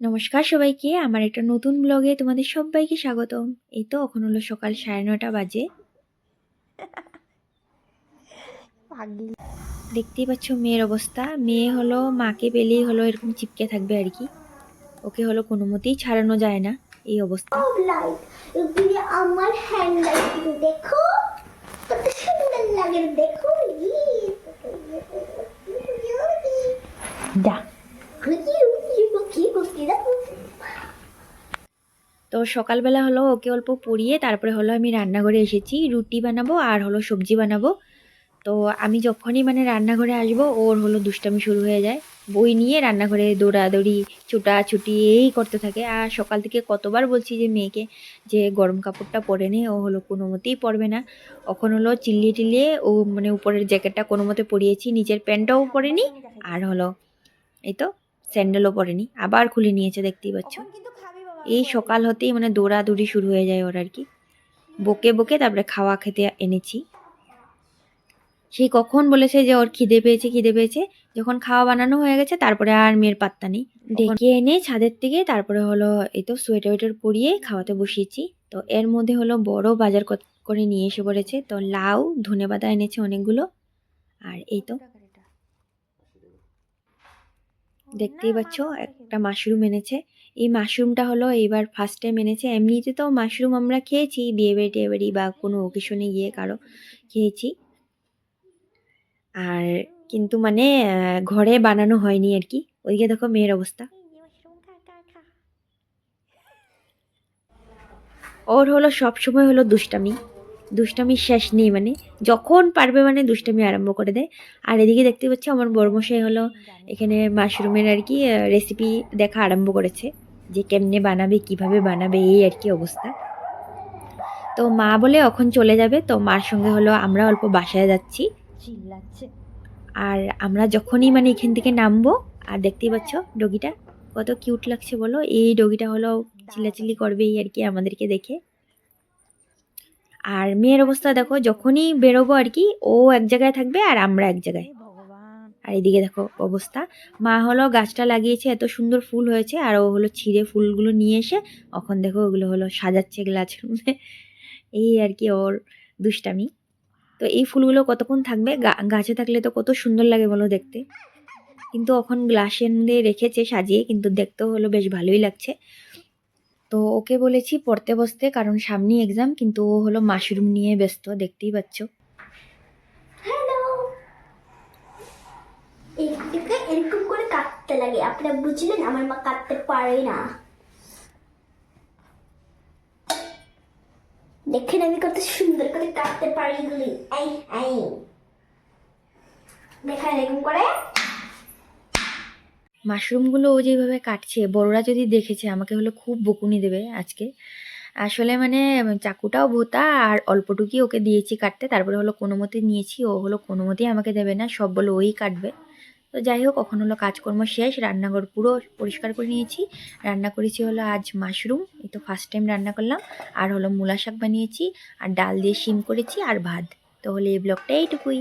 নমস্কার সবাইকে আমার একটা নতুন ব্লগে তোমাদের সবাইকে স্বাগতম। এই তো এখন হলো সকাল সাড়ে নটা বাজে। দেখতেই পাচ্ছ মেয়ের অবস্থা। মেয়ে হলো মাকে পেলেই হলো এরকম চিপকে থাকবে আর কি। ওকে হলো কোনো মতেই ছাড়ানো যায় না এই অবস্থা। আমার হ্যান্ড দেখো। কত সুন্দর লাগে দেখো। যা। তো সকালবেলা হলো ওকে অল্প পরিয়ে তারপরে হলো আমি রান্নাঘরে এসেছি, রুটি বানাবো আর হলো সবজি বানাবো। তো আমি যখনই মানে রান্নাঘরে আসব, ওর হলো দুষ্টামি শুরু হয়ে যায়। বই নিয়ে রান্নাঘরে দৌড়াদৌড়ি, ছুটাছুটি এই করতে থাকে। আর সকাল থেকে কতবার বলছি যে মেয়েকে যে গরম কাপড়টা পরে নে, ও হলো কোনো মতেই পরবে না। এখন হলো চিল্লিয়ে টিল্লিয়ে ও মানে উপরের জ্যাকেটটা কোনো মতে পরিয়েছি নিচের প্যান্টটাও পরেনি। আর হলো এই তো স্যান্ডেলও পরেনি আবার খুলে নিয়েছে দেখতেই পাচ্ছ। এই সকাল হতেই মানে দৌড়াদৌড়ি শুরু হয়ে যায় ওর আর কি। বকে বকে তারপরে খাওয়া খেতে এনেছি। সেই কখন বলেছে যে ওর খিদে পেয়েছে খিদে পেয়েছে যখন খাওয়া বানানো হয়ে গেছে তারপরে আর মেয়ের পাত্তা নেই। ডেকে এনে ছাদের থেকে তারপরে হলো এই তো সোয়েটার ওয়েটার পরিয়ে খাওয়াতে বসিয়েছি। তো এর মধ্যে হলো বড় বাজার কর- করে নিয়ে এসে পড়েছে। তো লাউ ধনে পাতা এনেছে অনেকগুলো। আর এই তো। দেখতেই পাচ্ছ একটা মাশরুম এনেছে। এই মাশরুমটা হলো এইবার ফার্স্ট টাইম এনেছে। এমনিতে তো মাশরুম আমরা খেয়েছি বিয়ে বাড়ি টিয়ে বাড়ি বা কোনো ওকেশনে গিয়ে কারও খেয়েছি। আর কিন্তু মানে ঘরে বানানো হয়নি আর কি। ওইদিকে দেখো মেয়ের অবস্থা। ওর হলো সবসময় হলো দুষ্টামি। দুষ্টামির শেষ নেই মানে যখন পারবে মানে দুষ্টামি আরম্ভ করে দেয়। আর এদিকে দেখতে পাচ্ছি আমার বড়মশাই হলো এখানে মাশরুমের আর কি রেসিপি দেখা আরম্ভ করেছে যে কেমনে বানাবে কীভাবে বানাবে এই আর কি অবস্থা। তো মা বলে এখন চলে যাবে তো মার সঙ্গে হলো আমরা অল্প বাসায় যাচ্ছি। আর আমরা যখনই মানে এখান থেকে নামবো আর দেখতেই পাচ্ছ ডগিটা কত কিউট লাগছে বলো। এই ডগিটা হলো চিল্লাচিল্লি করবে এই আর কি আমাদেরকে দেখে। আর মেয়ের অবস্থা দেখো যখনই বেরোবো আর কি ও এক জায়গায় থাকবে আর আমরা এক জায়গায়। আর এদিকে দেখো অবস্থা মা হলো গাছটা লাগিয়েছে এত সুন্দর ফুল হয়েছে আর ও হলো ছিঁড়ে ফুলগুলো নিয়ে এসে এখন দেখো ওগুলো হলো সাজাচ্ছে গ্লাসের মধ্যে। এই আর কি ওর দুষ্টামি। তো এই ফুলগুলো কতক্ষণ থাকবে? গাছে থাকলে তো কত সুন্দর লাগে বলো দেখতে। কিন্তু এখন গ্লাসের মধ্যে রেখেছে সাজিয়ে কিন্তু দেখতেও হলো বেশ ভালোই লাগছে। তো ওকে বলেছি পড়তে বসতে, কারণ সামনে এক্সাম কিন্তু ও হলো মাশরুম নিয়ে ব্যস্ত, দেখতেই পাচ্ছ। এরকম করে কাটতে লাগে, আপনারা বুঝলেন আমার মা কাটতে পারে না। দেখেন আমি কত সুন্দর করে কাটতে পারি এই এই। দেখেন এরকম করে। মাশরুমগুলো ও যেভাবে কাটছে, বড়রা যদি দেখেছে, আমাকে হলো খুব বকুনি দেবে আজকে। আসলে মানে চাকুটাও ভোতা আর অল্পটুকুই ওকে দিয়েছি কাটতে, তারপরে হলো কোনো মতে নিয়েছি, ও হলো কোনো মতেই আমাকে দেবে না, সব বলে ওই কাটবে। তো যাই হোক কখন হলো কাজকর্ম শেষ, রান্নাঘর পুরো পরিষ্কার করে নিয়েছি। রান্না করেছি হলো আজ মাশরুম এই তো ফার্স্ট টাইম রান্না করলাম। আর হলো মূলা শাক বানিয়েছি, আর ডাল দিয়ে শিম করেছি আর ভাত। তো হলো এই ব্লগটা এইটুকুই।